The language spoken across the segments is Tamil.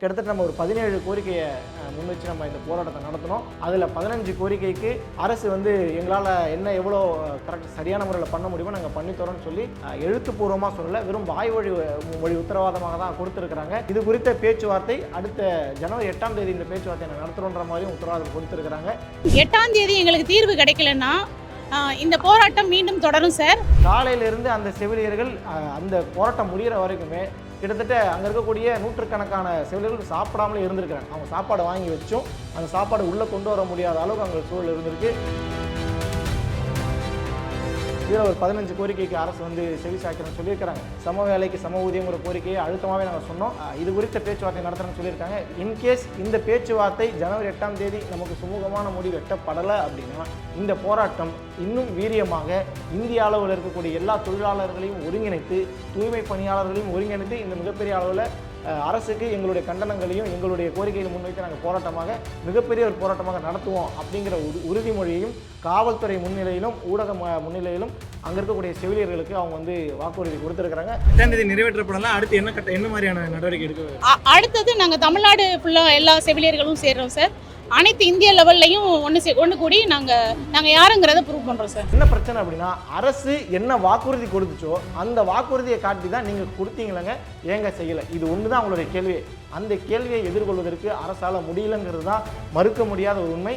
கிட்டத்தட்ட நம்ம ஒரு பதினேழு கோரிக்கையை முன் வச்சு நம்ம இந்த போராட்டத்தை நடத்தினோம். அதில் பதினஞ்சு கோரிக்கைக்கு அரசு வந்து எங்களால் என்ன எவ்வளோ கரெக்ட் சரியான முறையில் பண்ண முடியுமோ நாங்கள் பண்ணித்தரோம்னு சொல்லி எழுத்துப்பூர்வமாக சொல்லலை. வெறும் வாய் வழி மொழி உத்தரவாதமாக தான் கொடுத்துருக்குறாங்க. இது குறித்த பேச்சுவார்த்தை அடுத்த ஜனவரி எட்டாம் தேதி இந்த பேச்சுவார்த்தையை நடத்துகிறோன்ற மாதிரியும் உத்தரவாதம் கொடுத்துருக்குறாங்க. எட்டாம் தேதி எங்களுக்கு தீர்வு கிடைக்கலன்னா இந்த போராட்டம் மீண்டும் தொடரும் சார். காலையிலிருந்து அந்த செவிலியர்கள் அந்த போராட்டம் முடிகிற வரைக்குமே கிட்டத்தட்ட அங்கே இருக்கக்கூடிய நூற்றுக்கணக்கான செவிலியர்கள் சாப்பிடாமலே இருந்திருக்கிறாங்க. அவங்க சாப்பாடு வாங்கி வச்சும் அந்த சாப்பாடு உள்ளே கொண்டு வர முடியாத அளவுக்கு அங்கே சூழல் இருந்திருக்கு. இதில் ஒரு பதினஞ்சு கோரிக்கைக்கு அரசு வந்து செவி சாய்க்கிறோம்னு சொல்லியிருக்கிறாங்க. சம வேலைக்கு சம ஊதியங்கிற கோரிக்கையை அழுத்தமாகவே நாங்கள் சொன்னோம். இது குறித்த பேச்சுவார்த்தை நடத்துறோம்னு சொல்லியிருக்காங்க. இன்கேஸ் இந்த பேச்சுவார்த்தை ஜனவரி எட்டாம் தேதி நமக்கு சுமூகமான முடிவு எட்டப்படலை அப்படின்னா இந்த போராட்டம் இன்னும் வீரியமாக இந்திய அளவில் இருக்கக்கூடிய எல்லா தொழிலாளர்களையும் ஒருங்கிணைத்து தூய்மை பணியாளர்களையும் ஒருங்கிணைத்து இந்த மிகப்பெரிய அளவில் அரசுக்கு எங்களுடைய கண்டனங்களையும் எங்களுடைய கோரிக்கைகளை முன்வைத்து நாங்கள் போராட்டமாக மிகப்பெரிய ஒரு போராட்டமாக நடத்துவோம் அப்படிங்கிற உறு உறுதிமொழியையும் காவல்துறை முன்னிலையிலும் ஊடக முன்னிலையிலும் அங்கே இருக்கக்கூடிய செவிலியர்களுக்கு அவங்க வந்து வாக்குறுதி கொடுத்துருக்காங்க எட்டாம் தேதி நிறைவேற்றப்படலாம். அடுத்து என்ன கட்ட என்ன மாதிரியான நடவடிக்கை எடுக்க அடுத்தது நாங்கள் தமிழ்நாடு ஃபுல்லாக எல்லா செவிலியர்களும் சேர்றோம் சார். அனைத்து இந்திய லெவல்லையும் ஒன்று சே ஒன்று கூடி நாங்கள் நாங்கள் யாருங்கிறத ப்ரூவ் பண்ணுறோம் சார் என்ன பிரச்சனை அப்படின்னா அரசு என்ன வாக்குறுதி கொடுத்துச்சோ அந்த வாக்குறுதியை காட்டி தான் நீங்கள் கொடுத்தீங்களங்க. ஏங்க செய்யலை? இது ஒன்று தான் அவங்களுடைய கேள்வி அந்த கேள்வியை எதிர்கொள்வதற்கு அரசால் முடியலங்கிறது தான் மறுக்க முடியாத ஒரு உண்மை.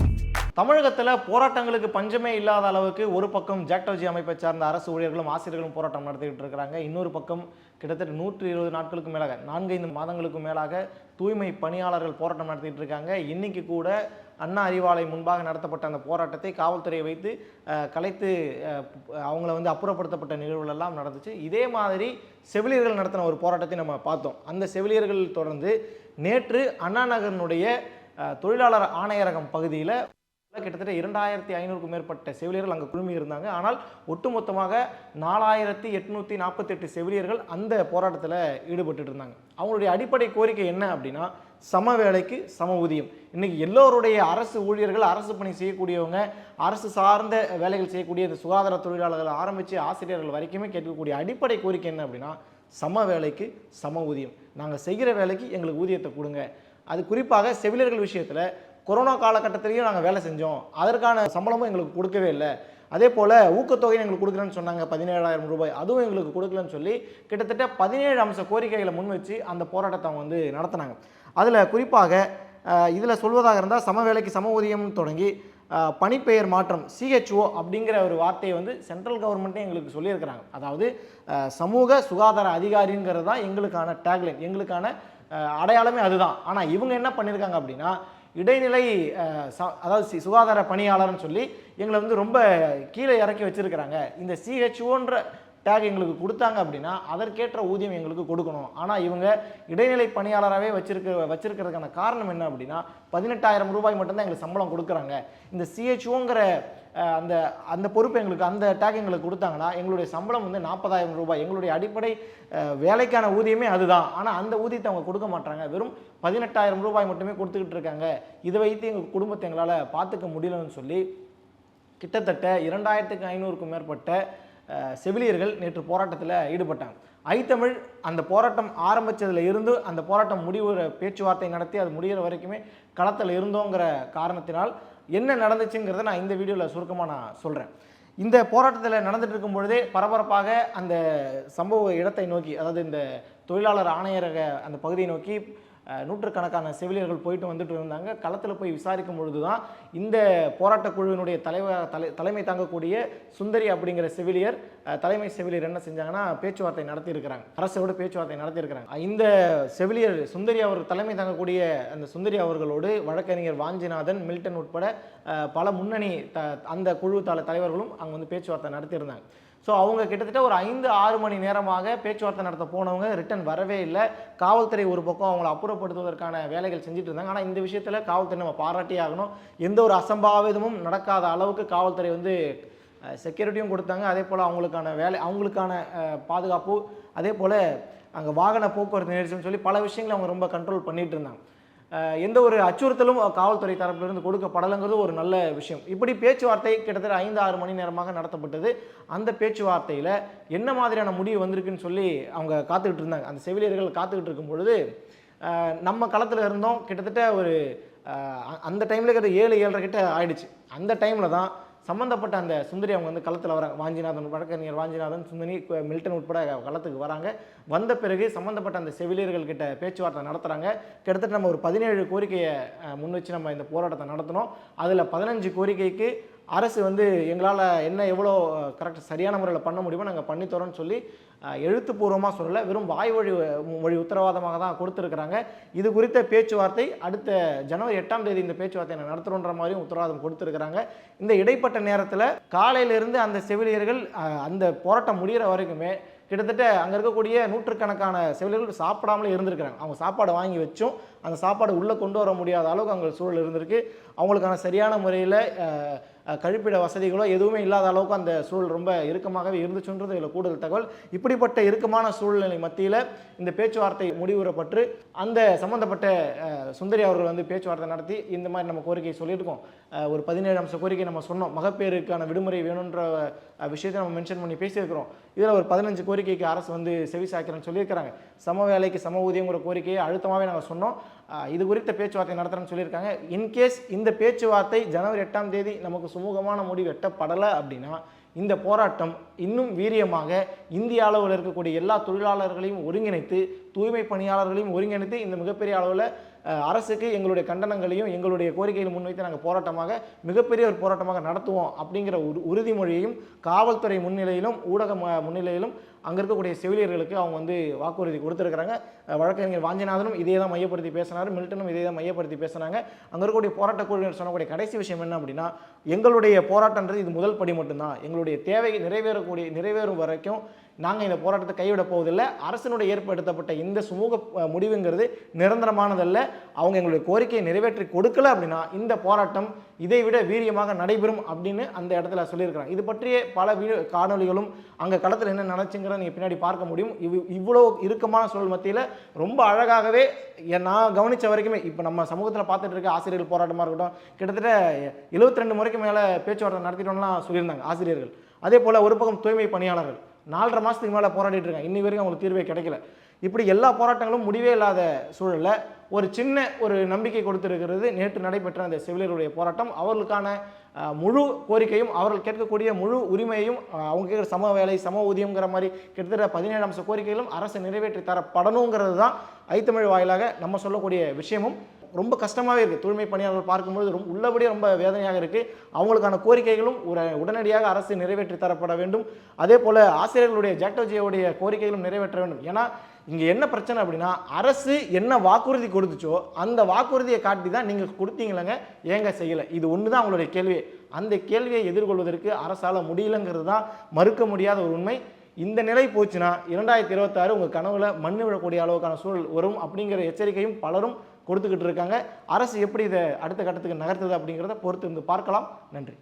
தமிழகத்தில் போராட்டங்களுக்கு பஞ்சமே இல்லாத அளவுக்கு ஒரு பக்கம் ஜாக்டோஜி அமைப்பை சார்ந்த அரசு ஊழியர்களும் ஆசிரியர்களும் போராட்டம் நடத்திக்கிட்டு இருக்கிறாங்க. இன்னொரு பக்கம் கிட்டத்தட்ட நூற்றி இருபது நாட்களுக்கு மேலாக நான்கைந்து மாதங்களுக்கு மேலாக தூய்மை பணியாளர்கள் போராட்டம் நடத்திட்டு இருக்காங்க. இன்னைக்கு கூட அண்ணா அறிவாலயம் முன்பாக நடத்தப்பட்ட அந்த போராட்டத்தை காவல்துறையை வைத்து கலைத்து அவங்கள வந்து அப்புறப்படுத்தப்பட்ட நிகழ்வுகள் எல்லாம் நடந்துச்சு. இதே மாதிரி செவிலியர்கள் நடத்தின ஒரு போராட்டத்தை நம்ம பார்த்தோம். அந்த செவிலியர்கள் தொடர்ந்து நேற்று அண்ணா நகரனுடைய தொழிலாளர் ஆணையரகம் பகுதியில் கிட்டத்தட்ட இரண்டாயிரத்தி ஐநூறுக்கும் மேற்பட்ட செவிலியர்கள் அங்கே குழுமி இருந்தாங்க. ஆனால் ஒட்டுமொத்தமாக நாலாயிரத்தி எட்நூற்றி நாற்பத்தெட்டு செவிலியர்கள் அந்த போராட்டத்தில் ஈடுபட்டு இருந்தாங்க. அவங்களுடைய அடிப்படை கோரிக்கை என்ன அப்படின்னா சம வேலைக்கு சம ஊதியம். இன்னைக்கு எல்லோருடைய அரசு ஊழியர்கள் அரசு பணி செய்யக்கூடியவங்க அரசு சார்ந்த வேலைகள் செய்யக்கூடிய இந்த சுகாதார தொழிலாளர்கள் ஆரம்பித்து ஆசிரியர்கள் வரைக்குமே கேட்கக்கூடிய அடிப்படை கோரிக்கை என்ன அப்படின்னா சம வேலைக்கு சம ஊதியம். நாங்கள் செய்கிற வேலைக்கு எங்களுக்கு ஊதியத்தை கொடுங்க. அது குறிப்பாக செவிலியர்கள் விஷயத்தில் கொரோனா காலகட்டத்திலையும் நாங்கள் வேலை செஞ்சோம். அதற்கான சம்பளமும் எங்களுக்கு கொடுக்கவே இல்லை. அதே போல் ஊக்கத்தொகை எங்களுக்கு கொடுக்குறேன்னு சொன்னாங்க பதினேழாயிரம் ரூபாய். அதுவும் எங்களுக்கு கொடுக்கலன்னு சொல்லி கிட்டத்தட்ட பதினேழு அம்ச கோரிக்கைகளை முன் வச்சு அந்த போராட்டத்தை அவங்க வந்து நடத்தினாங்க. அதில் குறிப்பாக இதில் சொல்வதாக இருந்தால் சம வேலைக்கு சம ஊதியம் தொடங்கி பணிப்பெயர் மாற்றம் சிஹெச்ஓ அப்படிங்கிற ஒரு வார்த்தையை வந்து சென்ட்ரல் கவர்மெண்ட்டே எங்களுக்கு சொல்லியிருக்கிறாங்க. அதாவது சமூக சுகாதார அதிகாரிங்கிறது தான் எங்களுக்கான டேக்லைன் எங்களுக்கான அடையாளமே அதுதான். ஆனால் இவங்க என்ன பண்ணியிருக்காங்க அப்படின்னா இடைநிலை ச- அதாவது சி- சுகாதார பணியாளர்னு சொல்லி எங்களை வந்து ரொம்ப கீழே இறக்கி வச்சிருக்கிறாங்க. இந்த சிஹெச்ஓன்ற டேக் எங்களுக்கு கொடுத்தாங்க அப்படின்னா அதற்கேற்ற ஊதியம் எங்களுக்கு கொடுக்கணும். ஆனால் இவங்க இடைநிலை பணியாளராகவே வச்சிருக்க வச்சிருக்கிறதுக்கான காரணம் என்ன அப்படின்னா பதினெட்டாயிரம் ரூபாய் மட்டும்தான் எங்களுக்கு சம்பளம் கொடுக்குறாங்க. இந்த சிஹெச்ஓங்கிற அந்த அந்த பொறுப்பு எங்களுக்கு அந்த டேக் எங்களுக்கு கொடுத்தாங்கன்னா எங்களுடைய சம்பளம் வந்து நாற்பதாயிரம் ரூபாய். எங்களுடைய அடிப்படை வேலைக்கான ஊதியமே அதுதான். ஆனால் அந்த ஊதியத்தை அவங்க கொடுக்க மாட்டாங்க வெறும் பதினெட்டாயிரம் ரூபாய் மட்டுமே கொடுத்துக்கிட்டு இருக்காங்க. இதை வைத்து எங்கள் குடும்பத்தை எங்களால் பார்த்துக்க முடியலன்னு சொல்லி கிட்டத்தட்ட இரண்டாயிரத்துக்கு ஐநூறுக்கும் மேற்பட்ட செவிலியர்கள் நேற்று போராட்டத்தில் ஈடுபட்டாங்க. ஐத்தமிழ் அந்த போராட்டம் ஆரம்பித்ததில் இருந்து அந்த போராட்டம் முடிவுற பேச்சுவார்த்தை நடத்தி அது முடிகிற வரைக்குமே களத்தில் இருந்தோங்கிற காரணத்தினால் என்ன நடந்துச்சுங்கிறத நான் இந்த வீடியோவில் சுருக்கமாக நான் சொல்கிறேன் இந்த போராட்டத்தில் நடந்துட்டு இருக்கும் பொழுதே பரபரப்பாக அந்த சம்பவ இடத்தை நோக்கி அதாவது இந்த தொழிலாளர் ஆணையரக அந்த பகுதியை நோக்கி நூற்றுக்கணக்கான செவிலியர்கள் போயிட்டு வந்துட்டு இருந்தாங்க. களத்தில் போய் விசாரிக்கும் பொழுது தான் இந்த போராட்டக் குழுவினுடைய தலைவர் தலை தலைமை தாங்கக்கூடிய சுந்தரி அப்படிங்கிற செவிலியர் தலைமை செவிலியர் என்ன செஞ்சாங்கன்னா பேச்சுவார்த்தை நடத்தியிருக்கிறாங்க. அரசோட பேச்சுவார்த்தை நடத்தியிருக்கிறாங்க. இந்த செவிலியர் சுந்தரி அவர் தலைமை தாங்கக்கூடிய அந்த சுந்தரி அவர்களோடு வழக்கறிஞர் வாஞ்சிநாதன் மில்டன் உட்பட பல முன்னணி த அந்த குழு தல தலைவர்களும் அங்கே வந்து பேச்சுவார்த்தை நடத்தியிருந்தாங்க. ஸோ அவங்க கிட்டத்தட்ட ஒரு ஐந்து ஆறு மணி நேரமாக பேச்சுவார்த்தை நடத்த போனவங்க ரிட்டன் வரவே இல்லை. காவல்துறை ஒரு பக்கம் அவங்கள அப்புறப்படுத்துவதற்கான வேலைகள் செஞ்சுட்டு இருந்தாங்க. ஆனால் இந்த விஷயத்தில் காவல்துறை நம்ம பாராட்டி ஆகணும். எந்த ஒரு அசம்பாவிதமும் நடக்காத அளவுக்கு காவல்துறை வந்து செக்யூரிட்டியும் கொடுத்தாங்க. அதே போல் அவங்களுக்கான வேலை அவங்களுக்கான பாதுகாப்பு அதே போல் அங்கே வாகன போக்குவரத்து நெரிசல்னு சொல்லி பல விஷயங்களை அவங்க ரொம்ப கண்ட்ரோல் பண்ணிகிட்டு இருந்தாங்க. எந்த ஒரு அச்சுறுத்தலும் காவல்துறை தரப்பிலிருந்து கொடுக்கப்படலைங்கிறது ஒரு நல்ல விஷயம். இப்படி பேச்சுவார்த்தை கிட்டத்தட்ட ஐந்து ஆறு மணி நேரமாக நடத்தப்பட்டது. அந்த பேச்சுவார்த்தையில் என்ன மாதிரியான முடிவு வந்திருக்குன்னு சொல்லி அவங்க காத்துக்கிட்டு இருந்தாங்க. அந்த செவிலியர்கள் காத்துக்கிட்டு இருக்கும் பொழுது நம்ம களத்தில் இருந்தோம். கிட்டத்தட்ட ஒரு அ- அந்த டைமில் கிட்ட ஏழு ஏழரை கிட்ட ஆயிடுச்சு. அந்த டைமில் தான் சம்மந்தப்பட்ட அந்த சுந்தரி அவங்க வந்து களத்தில் வராங்க வாஞ்சிநாதன் வழக்கறிஞர் வாஞ்சிநாதன் சுந்தரி மில்டன் உட்பட களத்துக்கு வராங்க. வந்த பிறகு சம்மந்தப்பட்ட அந்த செவிலியர்கள் கிட்ட பேச்சுவார்த்தை நடத்துகிறாங்க கிட்டத்தட்ட நம்ம ஒரு பதினேழு கோரிக்கையை முன் வச்சு நம்ம இந்த போராட்டத்தை நடத்தினோம். அதில் பதினஞ்சு கோரிக்கைக்கு அரசு வந்து எங்களால் என்ன எவ்வளோ கரெக்டாக சரியான முறையில் பண்ண முடியுமோ நாங்கள் பண்ணித்தரோன்னு சொல்லி எழுத்துப்பூர்வமாக சொல்லலை. வெறும் வாய் வழி மொழி உத்தரவாதமாக தான் கொடுத்துருக்குறாங்க. இது குறித்த பேச்சுவார்த்தை அடுத்த ஜனவரி எட்டாம் தேதி இந்த பேச்சுவார்த்தை நான் நடத்துகிறோன்ற மாதிரியும் உத்தரவாதம் கொடுத்துருக்குறாங்க. இந்த இடைப்பட்ட நேரத்தில் காலையிலிருந்து அந்த செவிலியர்கள் அந்த போராட்டம் முடிகிற வரைக்குமே கிட்டத்தட்ட அங்கே இருக்கக்கூடிய நூற்றுக்கணக்கான செவிலியர்கள் சாப்பிடாமலே இருந்திருக்கிறாங்க. அவங்க சாப்பாடு வாங்கி வச்சும் அந்த சாப்பாடு உள்ளே கொண்டு வர முடியாத அளவுக்கு அங்கே சூழல் இருந்திருக்கு. அவங்களுக்கான சரியான முறையில் கழிப்பிட வசதிகளோ எதுவுமே இல்லாத அளவுக்கு அந்த சூழல் ரொம்ப இறுக்கமாகவே இருந்துச்சுன்றது இதில் கூடுதல் தகவல். இப்படிப்பட்ட இறுக்கமான சூழ்நிலை மத்தியில் இந்த பேச்சுவார்த்தை முடிவுறப்பட்டு அந்த சம்மந்தப்பட்ட சுந்தரி அவர்கள் வந்து பேச்சுவார்த்தை நடத்தி இந்த மாதிரி நம்ம கோரிக்கை சொல்லியிருக்கோம். ஒரு பதினேழு அம்ச கோரிக்கை நம்ம சொன்னோம். மகப்பேறுக்கான விடுமுறை வேணுன்ற விஷயத்தை நம்ம மென்ஷன் பண்ணி பேசியிருக்கிறோம். இதில் ஒரு பதினஞ்சு கோரிக்கைக்கு அரசு வந்து செவி சாய்க்கிறேன்னு சொல்லியிருக்கிறாங்க. சம வேலைக்கு சம ஊதியங்கிற கோரிக்கையை அழுத்தமாகவே நாங்கள் சொன்னோம். இது குறித்த பேச்சுவார்த்தை நடத்துகிறேன்னு சொல்லியிருக்காங்க. இன்கேஸ் இந்த பேச்சுவார்த்தை ஜனவரி எட்டாம் தேதி நமக்கு சுமூகமான முடிவு எட்டப்படலை அப்படின்னா இந்த போராட்டம் இன்னும் வீரியமாக இந்திய அளவில் இருக்கக்கூடிய எல்லா தொழிலாளர்களையும் ஒருங்கிணைத்து தூய்மை பணியாளர்களையும் ஒருங்கிணைத்து இந்த மிகப்பெரிய அளவில் அரசுக்கு எங்களுடைய கண்டனங்களையும் எங்களுடைய கோரிக்கைகளை முன்வைத்து நாங்கள் போராட்டமாக மிகப்பெரிய ஒரு போராட்டமாக நடத்துவோம் அப்படிங்கிற உறுதிமொழியையும் காவல்துறை முன்னிலையிலும் ஊடக முன்னிலையிலும் அங்கே இருக்கக்கூடிய செவிலியர்களுக்கு அவங்க வந்து வாக்குறுதி கொடுத்துருக்குறாங்க. வழக்கறிஞர் வாஞ்சிநாதனும் இதே தான் மையப்படுத்தி பேசினார். மில்டனும் இதே தான் மையப்படுத்தி பேசினாங்க. அங்கே இருக்கக்கூடிய போராட்ட குழுவினர் சொன்னக்கூடிய கடைசி விஷயம் என்ன அப்படின்னா எங்களுடைய போராட்டன்றது இது முதல் படி மட்டும்தான். எங்களுடைய தேவை நிறைவேறக்கூடிய நிறைவேறும் வரைக்கும் நாங்கள் இந்த போராட்டத்தை கைவிட போவதில்லை. அரசினுடைய ஏற்படுத்தப்பட்ட இந்த சுமூக முடிவுங்கிறது நிரந்தரமானதல்ல. அவங்க எங்களுடைய கோரிக்கையை நிறைவேற்றி கொடுக்கல அப்படின்னா இந்த போராட்டம் இதை விட வீரியமாக நடைபெறும் அப்படின்னு அந்த இடத்துல சொல்லியிருக்கிறாங்க. இது பற்றிய பல வீடியோ காணொளிகளும் அங்கே களத்தில் என்ன நடச்சுங்கிறத நீங்கள் பின்னாடி பார்க்க முடியும். இவ் இவ்வளோ இறுக்கமான சூழல் மத்தியில் ரொம்ப அழகாகவே நான் கவனித்த வரைக்குமே இப்போ நம்ம சமூகத்தில் பார்த்துட்டு இருக்க ஆசிரியர்கள் போராட்டமாக இருக்கட்டும் கிட்டத்தட்ட 72 ரெண்டு முறைக்கு மேலே பேச்சுவார்த்தை நடத்திட்டோம்லாம் சொல்லியிருந்தாங்க ஆசிரியர்கள். அதே போல் ஒரு பக்கம் தூய்மை பணியாளர்கள் நாலரை மாதத்துக்கு மேலே போராடிட்டு இருக்காங்க. இன்னி வரைக்கும் அவங்களுக்கு தீர்வே கிடைக்கல. இப்படி எல்லா போராட்டங்களும் முடிவே இல்லாத சூழலில் ஒரு சின்ன ஒரு நம்பிக்கை கொடுத்துருக்கிறது நேற்று நடைபெற்ற அந்த செவிலியருடைய போராட்டம். அவர்களுக்கான முழு கோரிக்கையும் அவர்கள் கேட்கக்கூடிய முழு உரிமையையும் அவங்க கேட்குற சம வேலை சம ஊதியங்கிற மாதிரி கிட்டத்தட்ட பதினேழு அம்ச கோரிக்கைகளும் அரசு நிறைவேற்றி தரப்படணுங்கிறது தான் ஐத்தமிழ் வாயிலாக நம்ம சொல்லக்கூடிய விஷயமும். ரொம்ப கஷ்டமாகவே இருக்குது தூய்மை பணியாளர்கள் பார்க்கும்போது ரொம்ப உள்ளபடியே ரொம்ப வேதனையாக இருக்குது அவங்களுக்கான கோரிக்கைகளும் ஒரு உடனடியாக அரசு நிறைவேற்றி தரப்பட வேண்டும். அதே போல் ஆசிரியர்களுடைய ஜாக்டோஜியோடைய கோரிக்கைகளும் நிறைவேற்ற வேண்டும். ஏன்னா இங்கே என்ன பிரச்சனை அப்படின்னா அரசு என்ன வாக்குறுதி கொடுத்துச்சோ அந்த வாக்குறுதியை காட்டி தான் நீங்கள் கொடுத்தீங்களங்க ஏங்க செய்யலை? இது ஒன்று தான் அவங்களுடைய கேள்வி அந்த கேள்வியை எதிர்கொள்வதற்கு அரசால் முடியலங்கிறது தான் மறுக்க முடியாத ஒரு உண்மை. இந்த நிலை போச்சுன்னா இரண்டாயிரத்தி இருபத்தாறு உங்கள் கனவுல மண்ணு விழக்கூடிய அளவுக்கான சூழல் வரும் அப்படிங்கிற எச்சரிக்கையும் பலரும் கொடுத்துக்கிட்டு இருக்காங்க. அரசு எப்படி இதை அடுத்த கட்டத்துக்கு நகர்த்துது அப்படிங்கிறத பொறுத்து இருந்து பார்க்கலாம். நன்றி.